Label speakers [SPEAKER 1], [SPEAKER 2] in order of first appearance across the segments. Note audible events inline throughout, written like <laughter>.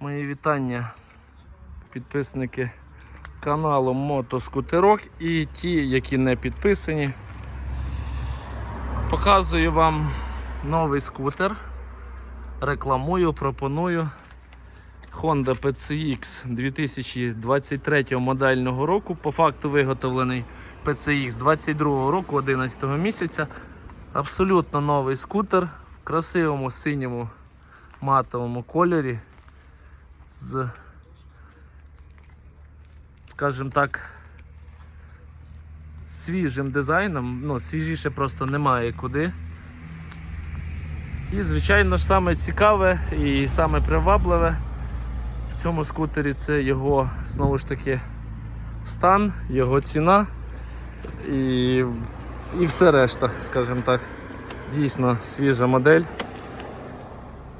[SPEAKER 1] Мої вітання, підписники каналу Мотоскутерок і ті, які не підписані. Показую вам новий скутер. Рекламую, пропоную. Honda PCX 2023 модельного року. По факту виготовлений PCX 22 року, 11 місяця. Абсолютно новий скутер в красивому синьому матовому кольорі з, скажімо так, свіжим дизайном. Ну, свіжіше просто немає куди. І, звичайно ж, саме цікаве і саме привабливе в цьому скутері це його знову ж таки стан, його ціна і, і все решта, скажімо так. Дійсно свіжа модель.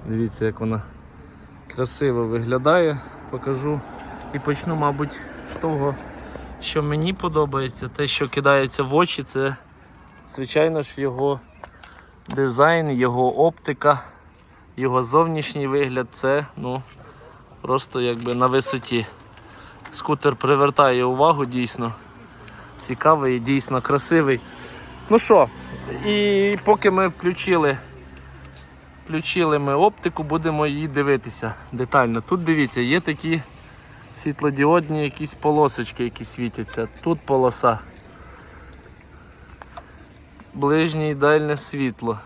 [SPEAKER 1] Дивіться, як вона красиво виглядає, покажу. І почну, мабуть, з того, що мені подобається, те, що кидається в очі, це, звичайно ж, його дизайн, його оптика, його зовнішній вигляд це ну, просто якби на висоті. Скутер привертає увагу дійсно. Цікавий і дійсно красивий. Ну що, і поки ми включили Включили ми оптику, будемо її дивитися детально. Тут дивіться, є такі світлодіодні якісь полосочки, які світяться. Тут полоса. Ближнє і дальнє світло.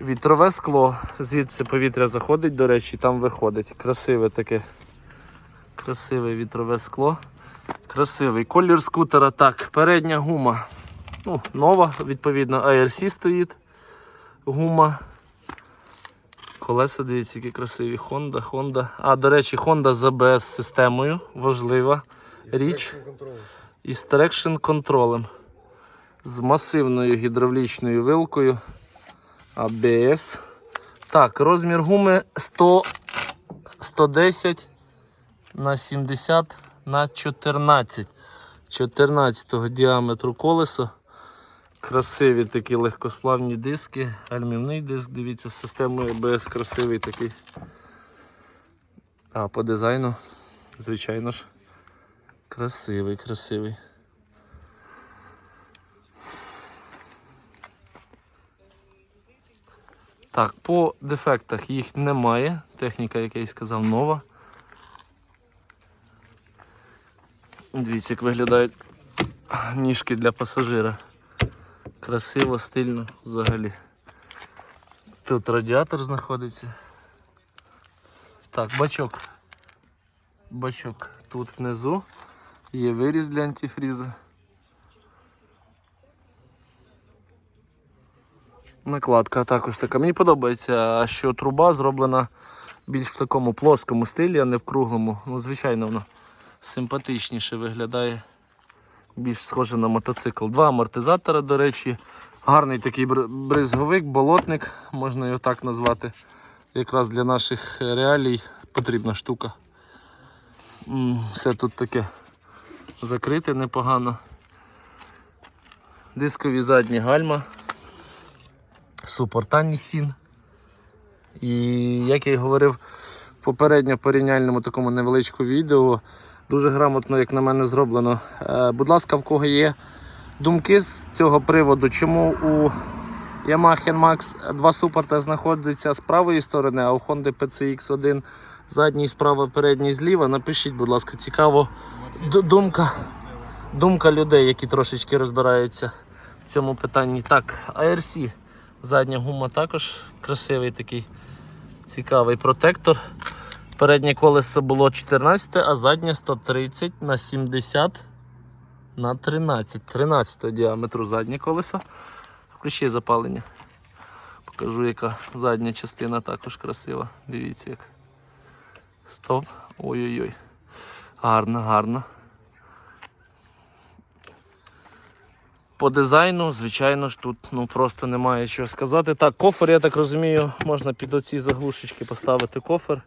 [SPEAKER 1] Вітрове скло. Звідси повітря заходить, до речі, там виходить. Красиве таке. Красиве вітрове скло. Красивий колір скутера. Так, передня гума. Ну, нова, відповідно, ARC стоїть. Гума. Колеса, дивіться, які красиві. Honda, Honda. А, до речі, Honda з ABS системою. Важлива річ. І з трекшн контролем. З масивною гідравлічною вилкою. ABS. Так, розмір гуми 100, 110 на 70 на 14. 14 діаметру колеса. Красиві такі легкосплавні диски, альмівний диск, дивіться, з системою ABS красивий такий. А по дизайну, звичайно ж, красивий, красивий. Так, по дефектах їх немає. Техніка, як я і сказав, нова. Дивіться, як виглядають ніжки для пасажира. Красиво, стильно взагалі. Тут радіатор знаходиться. Так, бачок. Бачок тут внизу. Є виріз для антифріза. Накладка також така. Мені подобається, що труба зроблена більш в такому плоскому стилі, а не в круглому. Ну, звичайно, воно симпатичніше виглядає. Більш схоже на мотоцикл. Два амортизатори, до речі. Гарний такий бризговик, болотник, можна його так назвати. Якраз для наших реалій потрібна штука. Все тут таке закрите непогано. Дискові задні гальма, супортальний сін. І як я й говорив попередньо в порівняльному такому невеличкому відео, дуже грамотно, як на мене, зроблено. Е, будь ласка, в кого є думки з цього приводу, чому у Yamaha NMAX два супорта знаходяться з правої сторони, а у Honda PCX1 задній справа, передній зліва. Напишіть, будь ласка, цікаво думка, думка людей, які трошечки розбираються в цьому питанні. Так, ARC. Задня гума також красивий такий цікавий протектор. Переднє колесо було 14, а заднє 130 на 70 на 13. 13 діаметру заднє колесо. Включи запалення. Покажу, яка задня частина також красива. Дивіться як. Стоп. Ой-ой-ой. Гарно, гарно. По дизайну, звичайно ж, тут ну, просто немає чого сказати. Так, кофер, я так розумію, можна під оці заглушечки поставити кофер.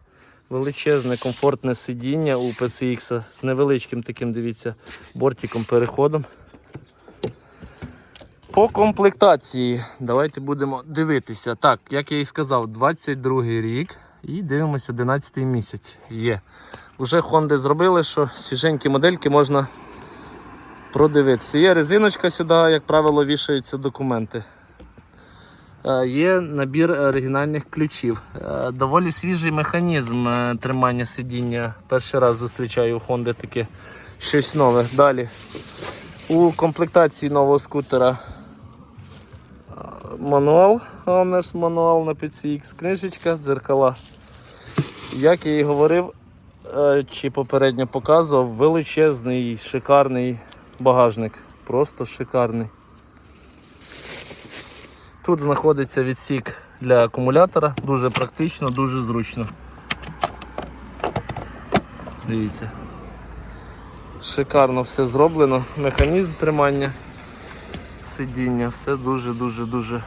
[SPEAKER 1] Величезне, комфортне сидіння у PCX з невеличким таким, дивіться, бортиком переходом. По комплектації давайте будемо дивитися. Так, як я і сказав, 22 рік і дивимося 11 місяць. Є. Уже Honda зробили, що свіженькі модельки можна продивитися. Є резиночка сюди, як правило, вішаються документи. Е, Є набір оригінальних ключів. Е, Доволі свіжий механізм е, тримання сидіння. Перший раз зустрічаю у Honda таке щось нове. Далі. У комплектації нового скутера мануал, Owner's мануал на PCX, книжечка, дзеркала. Як я і говорив, чи попередньо показував, величезний, шикарний багажник. Просто шикарний. Тут знаходиться відсік для акумулятора, дуже практично, дуже зручно. Дивіться. Шикарно все зроблено. Механізм тримання сидіння, все дуже-дуже дуже.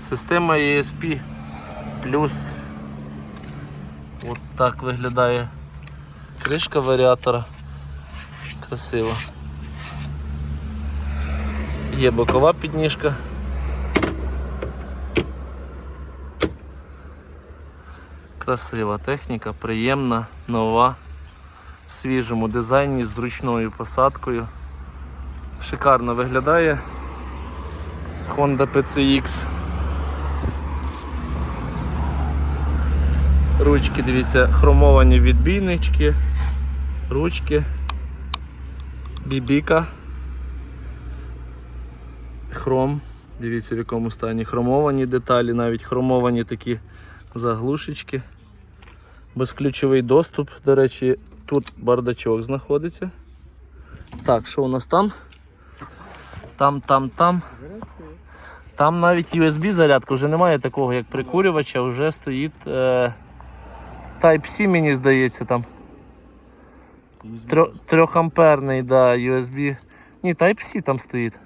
[SPEAKER 1] Система ESP плюс. От так виглядає кришка варіатора. Красиво. Є бокова підніжка. Красива техніка, приємна, нова, в свіжому дизайні з зручною посадкою. Шикарно виглядає Honda PCX. Ручки, дивіться, хромовані відбійнички, ручки, бібіка. Хром. Дивіться в якому стані. Хромовані деталі, навіть хромовані такі заглушечки. Безключовий доступ. До речі, тут бардачок знаходиться. Так, що у нас там? Там, там, там. Там навіть USB зарядка, вже немає такого, як прикурювача, вже стоїть е, Type-C, мені здається, там. Трьохамперний, да, USB. Ні, Type-C там стоїть.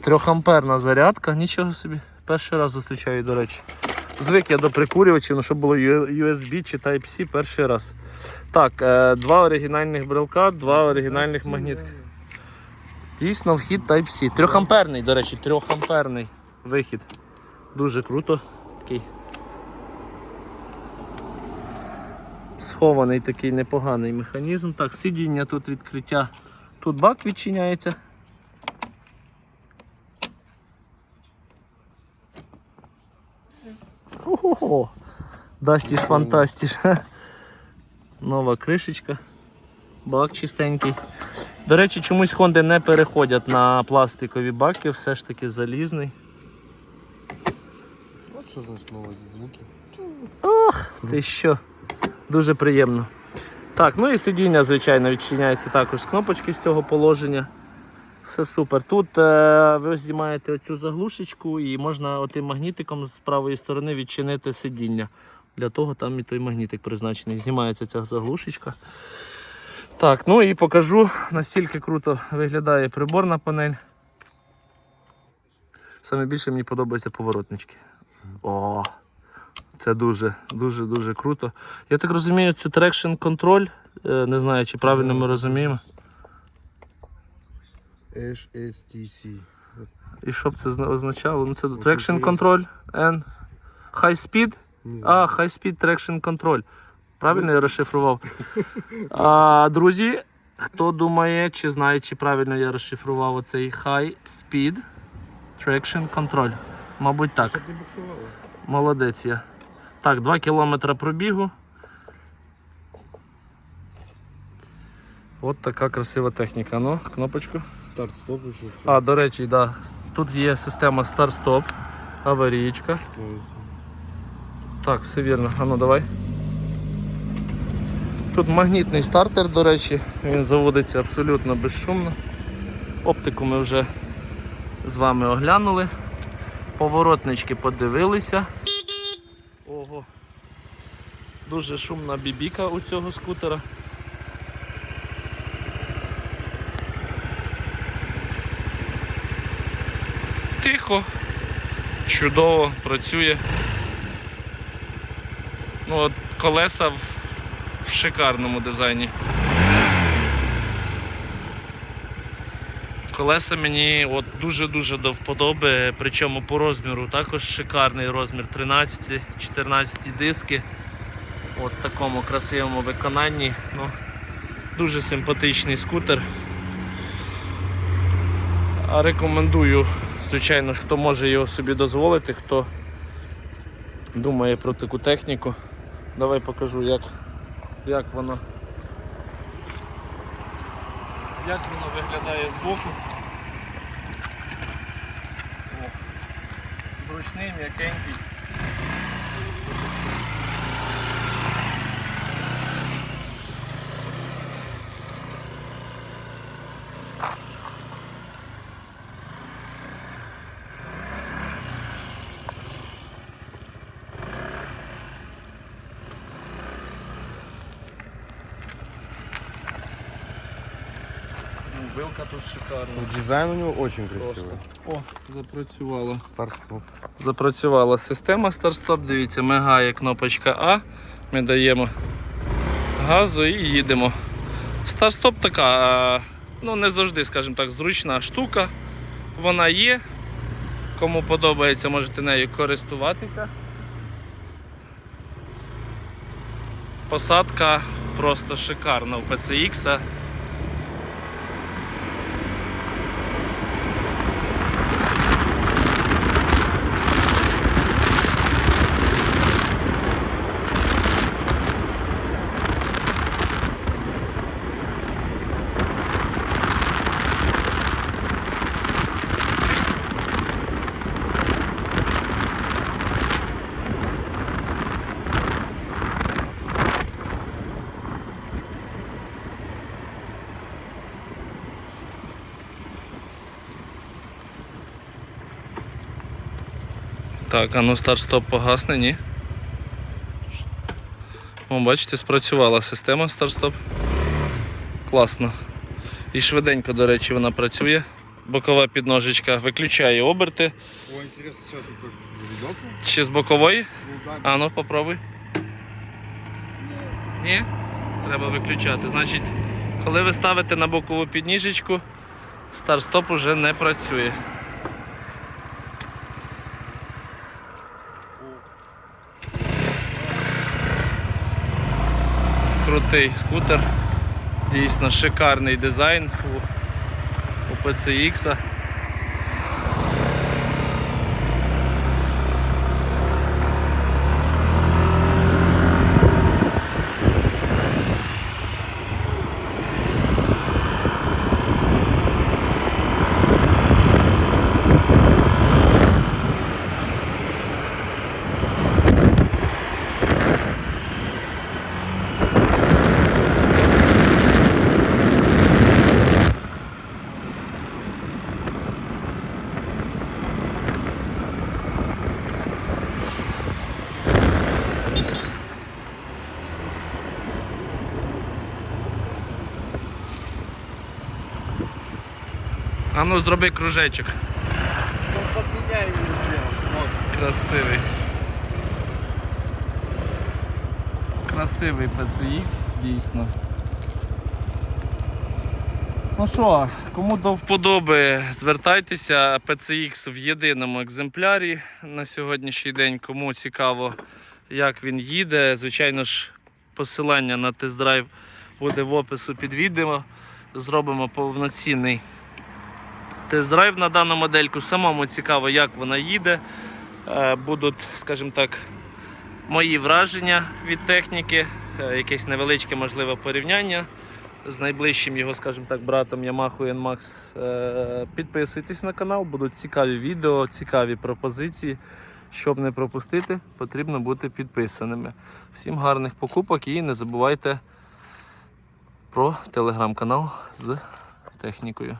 [SPEAKER 1] Трьохамперна зарядка, нічого собі. Перший раз зустрічаю, до речі. Звик я до прикурювачів, ну щоб було USB чи Type-C перший раз. Так, е, два оригінальних брелка, два оригінальних магнітки. Дійсно, вхід Type-C. Трьохамперний, до речі, трьохамперний вихід. Дуже круто. Такий. Схований такий непоганий механізм. Так, сидіння тут відкриття. Тут бак відчиняється. Ого! Дастіш фантастіш. Нова кришечка. Бак чистенький. До речі, чомусь Honda не переходять на пластикові баки, все ж таки залізний.
[SPEAKER 2] От що значить мова, звуки.
[SPEAKER 1] Ох, Ти що? Дуже приємно. Так, ну і сидіння, звичайно, відчиняється також з кнопочки з цього положення. Все супер. Тут е, ви знімаєте оцю заглушечку і можна отим магнітиком з правої сторони відчинити сидіння. Для того там і той магнітик призначений. Знімається ця заглушечка. Так, ну і покажу, настільки круто виглядає приборна панель. Саме більше мені подобаються поворотнички. О, це дуже, дуже, дуже круто. Я так розумію, це трекшн контроль. Не знаю, чи правильно ми розуміємо.
[SPEAKER 2] HSTC.
[SPEAKER 1] І що б це означало? Ну, це traction
[SPEAKER 2] є.
[SPEAKER 1] control and high speed. А, high speed traction control. Правильно я <laughs> розшифрував. А, друзі, хто думає, чи знає, чи правильно я розшифрував оцей high speed traction control? Мабуть, так.
[SPEAKER 2] Щоб не буксувало.
[SPEAKER 1] Молодець я. Так, 2 кілометри пробігу. От така красива техніка. Ну, кнопочку.
[SPEAKER 2] Старт, стоп, і.
[SPEAKER 1] А, до речі, да, тут є система старт-стоп, аварійка. Так, все вірно. А ну давай. Тут магнітний стартер, до речі, він заводиться абсолютно безшумно. Оптику ми вже з вами оглянули. Поворотнички подивилися. Ого. Дуже шумна бібіка у цього скутера. Тихо, чудово працює. Ну, от колеса в шикарному дизайні. Колеса мені дуже-дуже до вподоби, причому по розміру також шикарний розмір 13, 14 диски. В такому красивому виконанні. Ну, дуже симпатичний скутер. Рекомендую, звичайно ж, хто може його собі дозволити, хто думає про таку техніку. Давай покажу, як, як воно. Як воно виглядає збоку. О, Зручний, м'якенький. Вилка тут шикарна.
[SPEAKER 2] Ну, дизайн у него очень красивый.
[SPEAKER 1] О, запрацювало.
[SPEAKER 2] Старт-стоп.
[SPEAKER 1] Запрацювала система старт-стоп. Дивіться, мигає кнопочка А. Ми даємо газу і їдемо. Старт-стоп така, е, ну не завжди, скажімо так, зручна штука. Вона є. Кому подобається, можете нею користуватися. Посадка просто шикарна у PCX. Так, а ну старт-стоп погасне, ні. О, бачите, спрацювала система старт-стоп. Класно. І швиденько, до речі, вона працює. Бокова підножечка виключає оберти.
[SPEAKER 2] О, интересно, сейчас он как заведется?
[SPEAKER 1] Чи з бокової?
[SPEAKER 2] Ну.
[SPEAKER 1] А ну попробуй. Ні? Треба виключати. Значить, коли ви ставите на бокову підніжечку, старт-стоп уже не працює. Крутий скутер. Дійсно шикарний дизайн у, у PCX. Ну зроби кружечок. Красивий. Красивий PCX, дійсно. Ну що, кому до вподоби, звертайтеся, PCX в єдиному екземплярі на сьогоднішній день. Кому цікаво, як він їде. Звичайно ж, посилання на тест-драйв буде в опису під відео. Зробимо повноцінний тест-драйв на дану модельку. Самому цікаво, як вона їде. Е, Будуть, скажімо так, мої враження від техніки, е, якесь невеличке можливе порівняння з найближчим його, скажімо так, братом Yamaha NMAX. Е, Підписуйтесь на канал, будуть цікаві відео, цікаві пропозиції. Щоб не пропустити, потрібно бути підписаними. Всім гарних покупок і не забувайте про телеграм-канал з технікою.